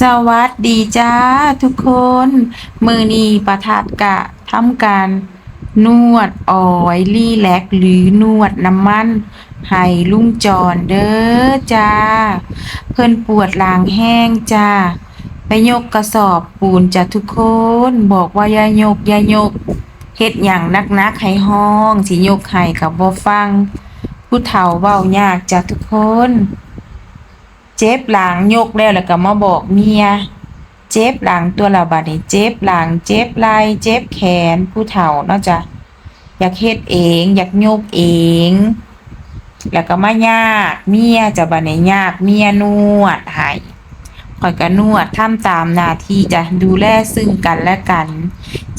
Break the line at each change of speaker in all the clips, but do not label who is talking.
สวัสดีจ้าทุกคน มือนีประทัดกะทำการนวดออยลี่แลกหรือนวดน้ำมันให้ลุงจอนเด้อจ้า เพิ่นปวดหลังแห้งจ้า ไปยกกระสอบปูนจ้ะทุกคน บอกว่าอย่ายกอย่ายกเฮ็ดหยังนักๆให้ห้อง สิยกให้กับบ่ฟัง ผู้เฒ่าเว้ายากจ้ะทุกคน เจ็บหลังยกแล้วแล้วก็มาบอกเมีย เจ็บหลังตัวละบาดนี้เจ็บหลังเจ็บไหล่เจ็บแขนผู้เฒ่าเนาะจ้ะอยากเฮ็ดเอง อยากยกเอง แล้วก็มายากเมียจะบัดนี้ยากเมียนวดให้ข่อยก็นวดทำตามหน้าที่จะดูแลซึ่งกันและกัน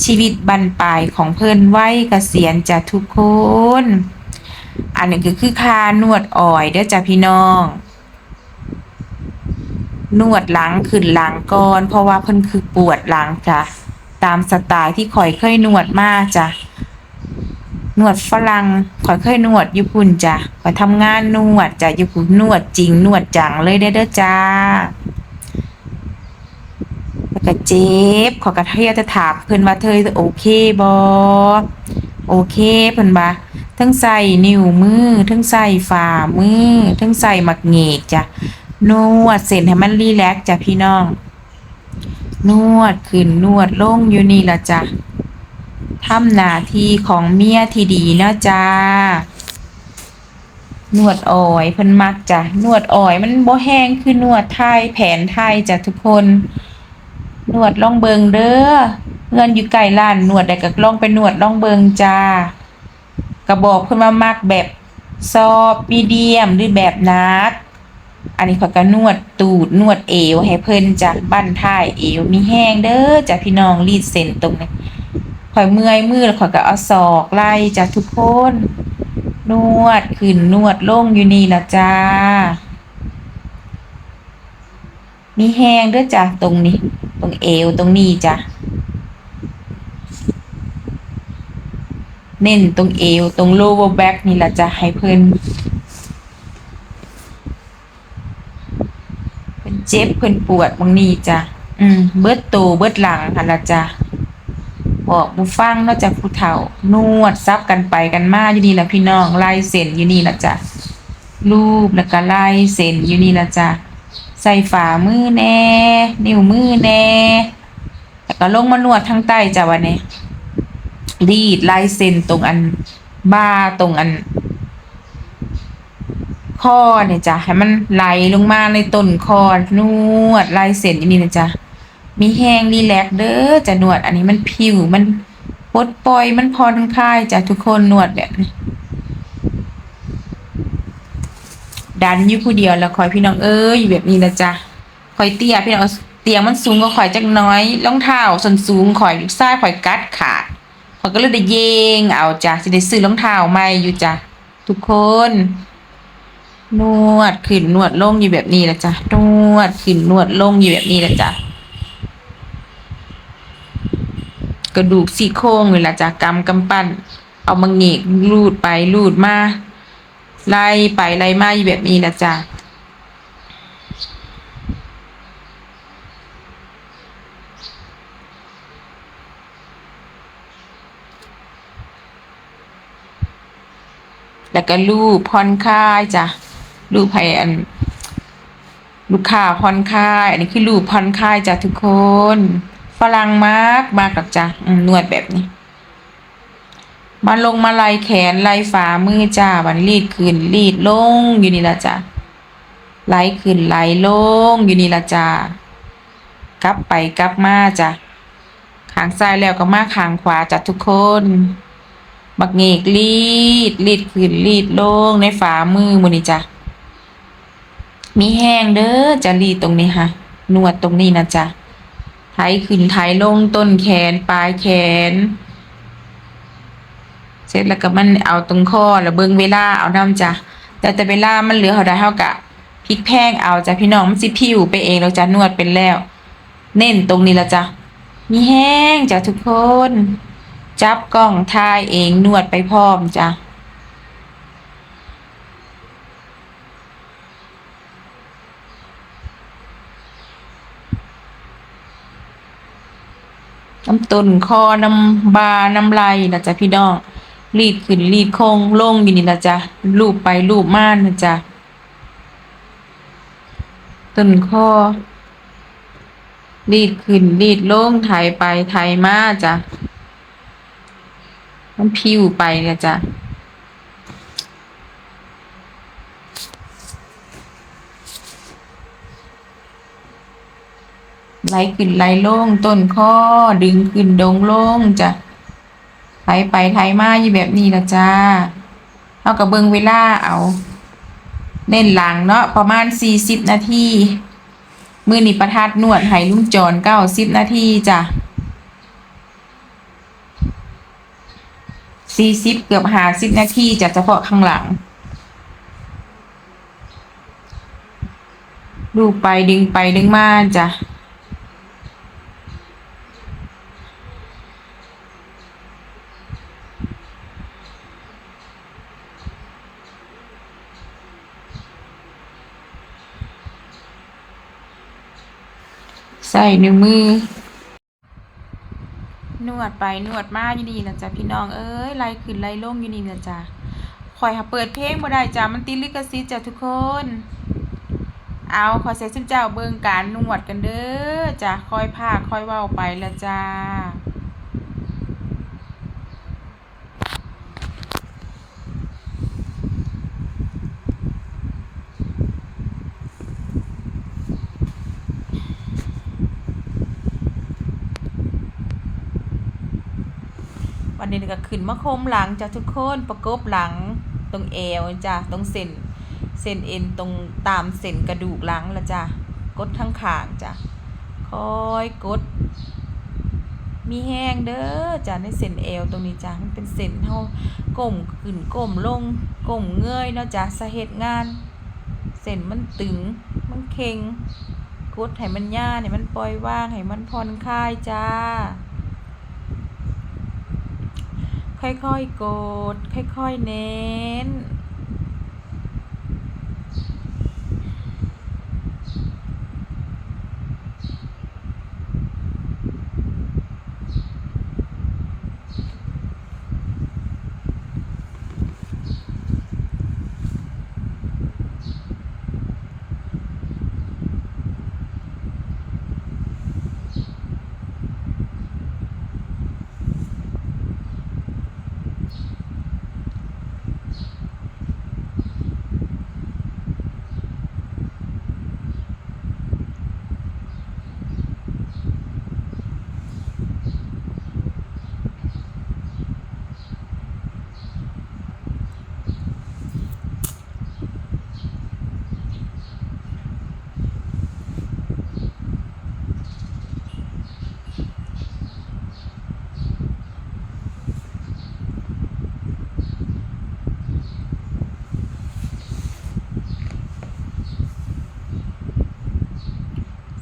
ชีวิตบรรปลายของเพิ่นไว้เกษียณจะทุกคน อันนี้ก็คือคานวดอ่อยเด้อจ้ะพี่น้อง นวดหลังขึ้นหลังก่อนเพราะว่าเพิ่นคือปวดหลังจ้ะตามสไตล์ที่ข่อยเคยนวดมาจ้ะนวดฝรั่งข่อยเคยนวดญี่ปุ่นจ้ะข่อยทำงานนวดจ้ะญี่ปุ่นนวดจริงนวดจังเลยเด้อเด้อจ้าแล้วก็เจ็บขอกระเทียจะถามเพิ่นว่าเธอโอเคบ่โอเคเพิ่นว่าทั้งใส่นิ้วมือทั้งใส่ฝ่ามือทั้งใส่หมักเงกจ้ะ นวดเส้นให้มันรีแลกจ้ะพี่น้อง นวดขึ้นนวดลงอยู่นี่ละจ้ะทำหน้าที่ของเมียที่ดีเนาะจ้านวดอ่อยเพิ่นมักจ้ะนวดอ่อยมันบ่แห้งคือนวดไทยแผนไทยจ้ะทุกคน นวดล่องเบิงเด้อเงินอยู่ไกลร้านนวดได้ก็ลองไปนวดล่องเบิงจ้าก็บอกเพิ่นว่ามักแบบซอฟมีเดียมหรือแบบนัก อันนี้เขาก็นวดตูดนวดเอวให้เพิ่นจ้ะบั้นท้ายเอวมีแห้งเด้อจ้ะพี่น้องรีดเส้นตรงนี้ขอยเมื่อยมือแล้วขอยก็เอาศอกไล่จ้ะทุกคนนวดขึ้นนวดลงอยู่นี่ละจ้า มีแห้งเด้อจ้ะตรงนี้ ตรงเอวตรงนี้จ้ะ เน้นตรงเอวตรง lower back นี่ละจ้ะให้เพิ่น เจ็บเพิ่นปวดบางนี้จ้ะอืมเบิดโตเบิดหลังหั่นละจ้ะบอกบุฟังเนาะจ้ะผู้เฒ่านวดซับกันไปกันมาอยู่นี่ล่ะพี่น้องไล่เส้นอยู่นี่ล่ะจ้ะรูปแล้วก็ไล่เส้นอยู่นี่ล่ะจ้ะใส่ฝ่ามือแน่ นิ้วมือแน่แล้วก็ลงมานวดทางใต้จ้ะวันนี้รีดไล่เส้นตรงอันบ้าตรงอัน ข้อเนี่ยจ้ะให้มันไหลลงมาในต้นคอนวดไล่เส้นอย่างนี้นะจ๊ะมีแห้งรีแลกเด้อจะนวด อันนี้มันผิวมันปลดปล่อยมันผ่อนคลายจ้ะทุกคนนวดแบบนี้ดันอยู่ผู้เดียวแล้วคอยพี่น้องเอ้ยอยู่แบบนี้นะจ๊ะคอยเตี้ยพี่น้องเตียงมันสูงก็คอยจักน้อยรองเท้าส่วนสูงคอยซ้ายคอยกัดขาดคอยก็เลยได้เยงเอาจ้ะสิได้ซื้อรองเท้าใหม่อยู่จ้ะทุกคน นวดขึ้นนวดลงอยู่แบบนี้ละจ้ะนวดขึ้นนวดลงอยู่แบบนี้ละจ้ะกระดูกซี่โครงเวลาจ้ะกำกำปั้น เอามาเงกลูดไปลูดมาไล่ไปไล่มาอยู่แบบนี้ละจ้ะแล้วก็ลูบผ่อนคลายจ้ะ ลูบให้อัน ลูกค้าผ่อนคลาย อันนี้คือลูบผ่อนคลายจ้ะทุกคน ฝรั่งมากมากหรอกจ้ะอืมนวดแบบนี้ มาลงมาไล่แขนไล่ฝ่ามือจ้าบันรีดขึ้นรีดลงอยู่นี่ละจ้ะไล่ขึ้นไล่ลงอยู่นี่ละจ้ากลับไปกลับมาจ้ะขางซ้ายแล้วก็มาขางขวาจ้ะทุกคน บักเงกรีดรีดขึ้นรีดลงในฝ่ามือมือนี่จ้ะ มีแห้งเด้อจะรีตรงนี้ค่ะนวดตรงนี้นะจ๊ะไถขึ้นไถลงต้นแขนปลายแขน เสร็จแล้วก็มันเอาตรงคอแล้วเบิ่งเวลาเอาน้ำจ้ะแต่แต่เวลามันเหลือเท่าใดเท่ากะพลิกแพงเอาจ้ะพี่น้องมันสิผิวไปเองแล้วจ้ะนวดเป็นแล้ว เน้นตรงนี้ละจ้ะมีแห้งจ้ะทุกคน จับกล้องถ่ายเองนวดไปพร้อมจ้ะ น้ำต้นคอน้ำบาน้ำไหลนะจ๊ะพี่น้องรีดขึ้นรีดคงลงอยู่นี่นะจ๊ะลูบไปลูบมานะจ๊ะต้นคอรีดขึ้นรีดลงไถไปไถมาจ้ะมันพิวไปนะจ๊ะ ไหลขึ้นไหลลงต้นคอดึงขึ้นดงลงจ้ะไถไปไถมาอยู่แบบนี้ละจ้าเอากับเบิงเวลาเอาเน้นหลังเนาะประมาณสี่สิบนาทีมือนี่ประทัดนวดให้ลุงจอนเก้าสิบนาทีจ้ะสี่สิบเกือบห้าสิบนาทีจะเฉพาะข้างหลัง ดูไปดึงไปดึงมาจ้ะ ใส่นิ้วมือ นวดไปนวดมาอยู่นี่นะจ๊ะพี่น้องเอ้ยไล่ขึ้นไล่ลงอยู่นี่นะจ๊ะคอยหาเปิดเพลงบ่ได้จ้ะมันติดลิขสิทธิ์จ้ะทุกคน เอาขอเสียชุนเจ้าเบิ่งการนวดกันเด้อจ้ะคอยพาคอยเว้าไปละจ้า นนี้ก็ขึ้นมาโคมหลังจ้ะทุกคนประกบหลังตรงเอวจ้ะตรงเส้นเส้นเอ็นตรงตามเส้นกระดูกหลังละจ้ะกดทั้งขางจ้ะคอยกด มีแห้งเด้อจ้ะในเส้นเอวตรงนี้จ้ะมันเป็นเส้นเฮาก้มขึ้นก้มลงก้มเงยเนาะจ้ะสาเหตุงานเส้นมันตึงมันเค็งกดให้มันย่าให้มันปล่อยว่างให้มันผ่อนคลายจ้า ค่อยๆกด ค่อยๆเน้น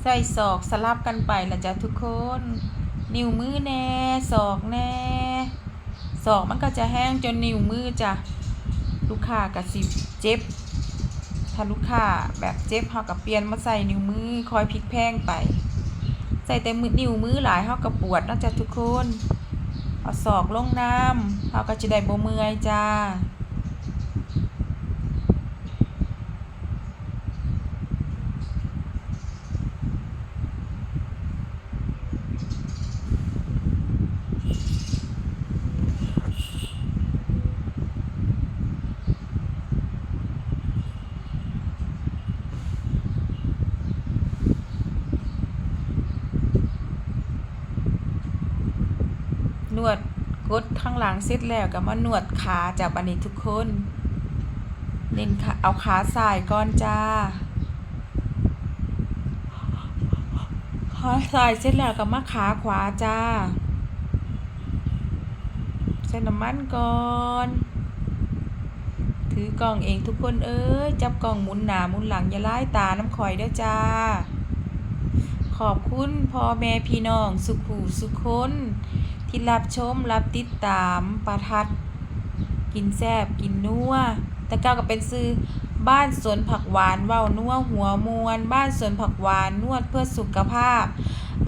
ใส่ศอกสลับกันไปละจ้ะทุกคน นิ้วมือแน่ศอกแน่ศอกมันก็จะแห้งจนนิ้วมือจ้ะลูกค้ากับสิเจ็บ ถ้าลูกค้าแบบเจ็บเขากับเปลี่ยนมาใส่นิ้วมือคอยพลิกแพงไป ใส่แต่มือนิ้วมือหลายเขากับปวดนะจ้ะทุกคนเอาศอกลงน้ำเขาก็จะได้บ่เมื่อยจ้า นวด กดข้างหลังเสร็จแล้วก็มานวดขาจากบันนี้ทุกคนเน้นเอาขาซ้ายก่อนจ้าขาซ้ายเสร็จแล้วก็มาขาขวาจ้าใส่น้ำมันก่อนถือกล่องเองทุกคนเอ้ยจับกล่องหมุนหนาหมุนหลังอย่าไล่ตาน้ำคอยเด้อจ้า ขอบคุณพ่อแม่พี่น้องสุขูสุขคน ที่รับชม รับติดตามประทัด กินแซบกินนัวแต่เก้าก็เป็นซื้อบ้านสวนผักหวานเว้านัวหัวมวน บ้านสวนผักหวานนวดเพื่อสุขภาพ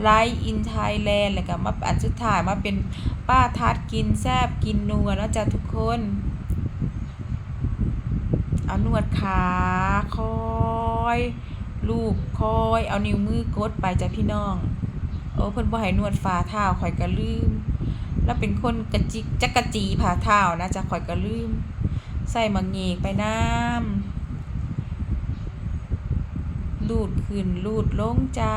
ไลฟ์อินไทยแลนด์แล้วก็มาอันสุดท้ายมาเป็นป้าทัดกินแซบกินนัวเนาะจ้ะทุกคน เอานวดขาคอย ลูบคอย เอานิ้วมือกดไปจ้ะพี่น้อง โอ้เพิ่นบ่ให้นวดฝ่าเท้าข่อยก็ลืม แล้วเป็นคนกระจิกจักกะจีผ่าเท้านะจ้ะข่อยก็ลืม ใส่มังเงกไปน้ำลูดขึ้นลูดลงจ้า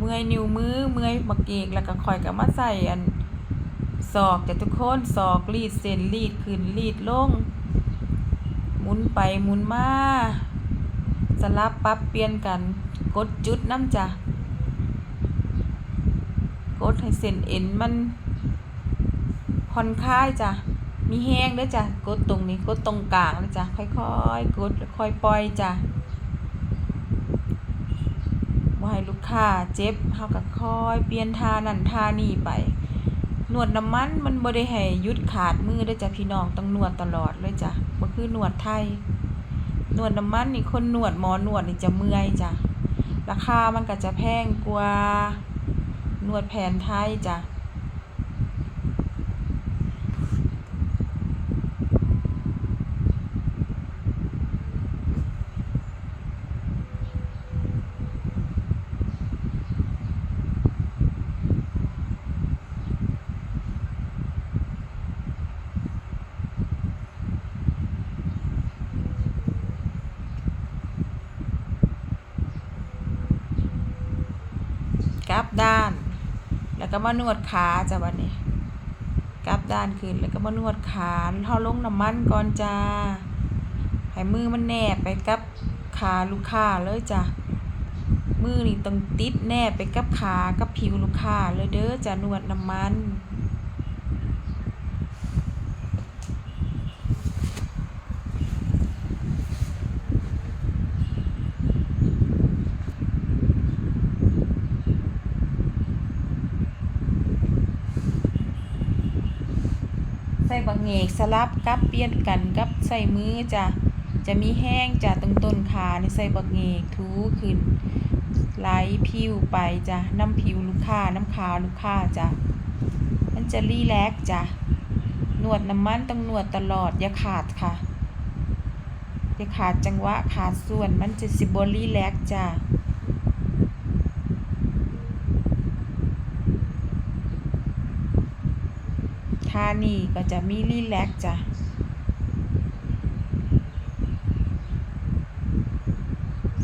เมื่อยนิ้วมือเมื่อยบักเกกแล้วก็คอยกับมาใส่อันศอกจ้ะทุกคนศอกรีดเส้นรีดขึ้นรีดลงหมุนไปหมุนมาสลับปรับเปลี่ยนกัน กดจุดน้ำจ้ะกดให้เส้นเอ็นมันผ่อนคลายจ้ะมีแห้งด้วยจ้ะกดตรงนี้กดตรงกลางเลยจ้ะค่อยๆกดแล้วค่อยปล่อยจ้ะ ให้ลูกค้าเจ็บเฮาก็คอยเปลี่ยนท่านั่นท่านี่ไป นวดน้ำมันมันบ่ได้ให้หยุดขาดมือได้จ้ะพี่น้องต้องนวดตลอดเลยจ้ะบ่คือนวดไทย นวดน้ำมันนี่คนนวดหมอนวดนี่จะเมื่อยจ้ะราคามันก็จะแพงกว่านวดแผนไทยจ้ะ กลับด้าน แล้ว ก็มานวดขาจ้ะวันนี้กลับด้านขึ้นแล้วก็มานวดขาเท่าลงน้ำมันก่อนจ้าให้มือมันแนบไปกับขาลูกค้าเลยจ้ะมือนี่ต้องติดแนบไปกับขากับผิวลูกค้าเลยเด้อจ้ะนวดน้ำมัน บังเงกสลับกับเปลี่ยนกันกับใส่มือจ้ะจะมีแห้งจ้ะตรงต้นขาในใส่บักเงกถูขึ้นไหลผิวไปจ้ะน้ำผิวลูกค้าน้ำขาวลูกค้าจ้ะมันจะรีแลกจ้ะนวดน้ำมันต้องนวดตลอดอย่าขาดค่ะอย่าขาดจังหวะขาดส่วนมันจะสิบรีแลกจ้ะ ท่านี่ก็จะมีรีแลกจ้ะ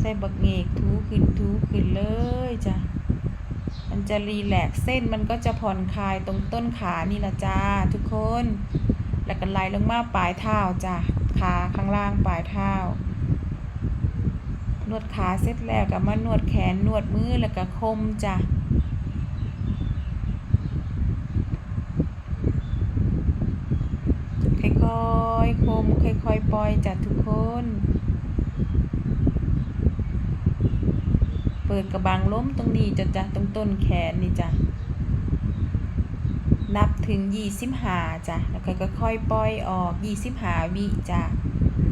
ใส่บักเงกทูขึ้นทูขึ้นเลยจ้ะ มันจะรีแลกเส้นมันก็จะผ่อนคลายตรงต้นขานี่ละจ้าทุกคน แล้วก็ไล่ลงมาปลายเท้าจ้ะ ขาข้างล่างปลายเท้านวดขาเสร็จแล้วก็มานวดแขนนวดมือแล้วก็คมจ้ะ ค่ อยๆคมค่อยๆปล่อยจ้ะทุกคน เปิดกระบังล้มตรงนี้จ้ะจ้ะตรงต้นแขนนี่จ้ะนับถึงยี่สิบหาจ้ะแล้วก็ค่อยๆปล่อยออกยี่สิบหาวิจ้ะ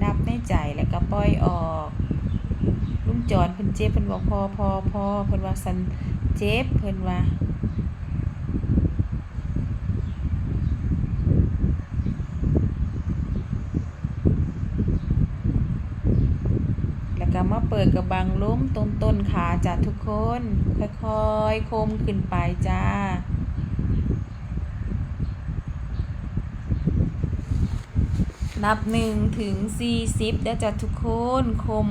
นับในใจแล้วก็ปล่อยออกลุงจอนเพิ่นเจ็บเพิ่นบอกพอพอพอเพิ่นว่าสันเจ็บเพิ่นว่า แล้วก็มาเปิดกระบังล้มตรงต้นขาจ้ะทุกคน ค่อยๆโคมขึ้นไปจ้านับหนึ่งถึงสี่สิบเด้อจ้ะทุกคนคม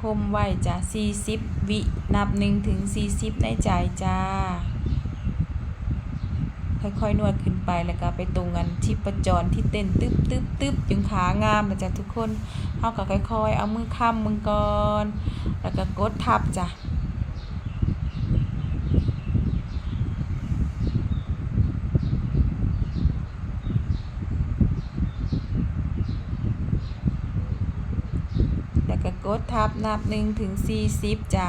คมไว้จ้ะสี่สิบวิ นับหนึ่งถึงสี่สิบในใจจ้า ค่อยๆ นวดขึ้นไปแล้วก็ไปตรงกันที่ประจรที่เต้นตึ๊บตึ๊บตึ๊บจึงขางามนะจ๊ะทุกคนเฮาก็ค่อยๆ เอามือค้ำมือก่อนแล้วก็กดทับจ้ะแล้วก็กดทับนับหนึ่งถึงสี่สิบจ้ะ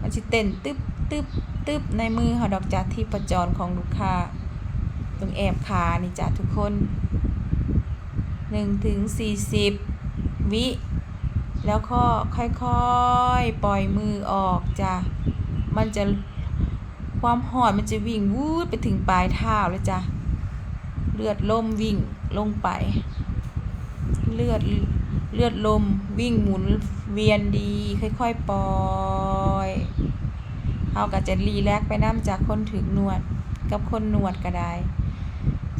มันสิเต้นตึ๊บตึ๊บ ตึบในมือเขาดอกจ้ะที่ประจรของลูกค้าตรงแอบขานี่จ้ะทุกคนหนึ่งถึงสี่สิบวิ แล้วก็ค่อยๆ ปล่อยมือออกจ้ะมันจะความหอดมันจะวิ่งวูดไปถึงปลายเท้าเลยจ้ะเลือดลมวิ่งลงไป เลือดเลือดลมวิ่งหมุนเวียนดี ค่อยๆ ปล่อย เขาก็จะรีแลกซ์ไปน้ำจากคนถึงนวดกับคนนวดก็ได้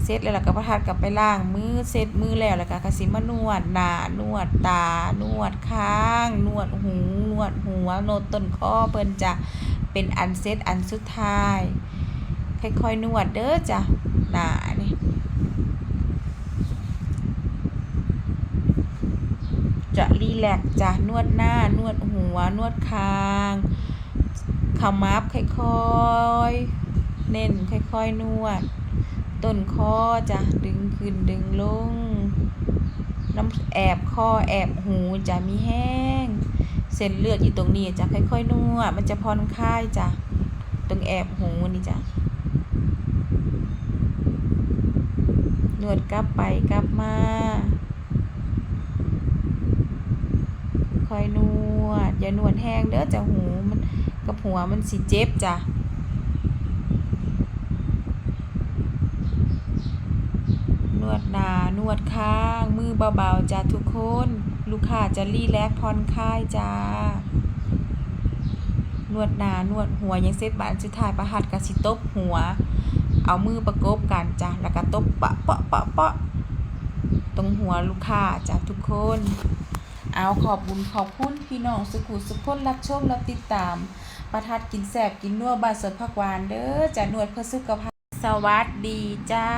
เสร็จแล้วล่ะก็ประทัดกลับไปล้างมือเสร็จมือแล้วแล้วก็กสิมานวดหน้านวดตานวดข้าง นวดหูนวดหัวโนดต้นคอเพิ่นจะเป็นอันเสร็จอันสุดท้ายค่อยๆนวดเด้อจ้ะหน้านี่จะรีแลกซ์จ้ะนวดหน้านวดหัวนวดคาง ขมับค่อยๆ เน้นค่อยๆ นวด ต้นคอจ้ะดึงขึ้นดึงลง น้ำแอบคอแอบหูจะมีแห้ง เส้นเลือดอยู่ตรงนี้จะค่อยๆ นวด มันจะผ่อนคลายจ้ะตรงแอบหูนี่จ้ะนวดกลับไปกลับมา ค่อยนวด อย่านวดแห้งเด้อจ้ะหูมัน กับหัวมันสิเจ็บจ้ะนวดหนานวดข้าง มือเบาๆจ้ะทุกคน ลูกค้าจะรีแลกซ์ผ่อนคลายจ้านวดหนานวดหัวยังเซตบานสุดท้ายประหัดกะสิตบหัว เอามือประกบกันจ้ะแล้วก็ตบปะปะปะปะตรงหัวลูกค้าจ้ะทุกคน เอาขอบบุญขอบคุณพี่น้องสุขุสุขคนรับชมรับติดตาม ประทัดกินแสบกินนัวบานสดผักหวานเด้อจะนวดเพื่อสุขภาพสวัสดีจ้า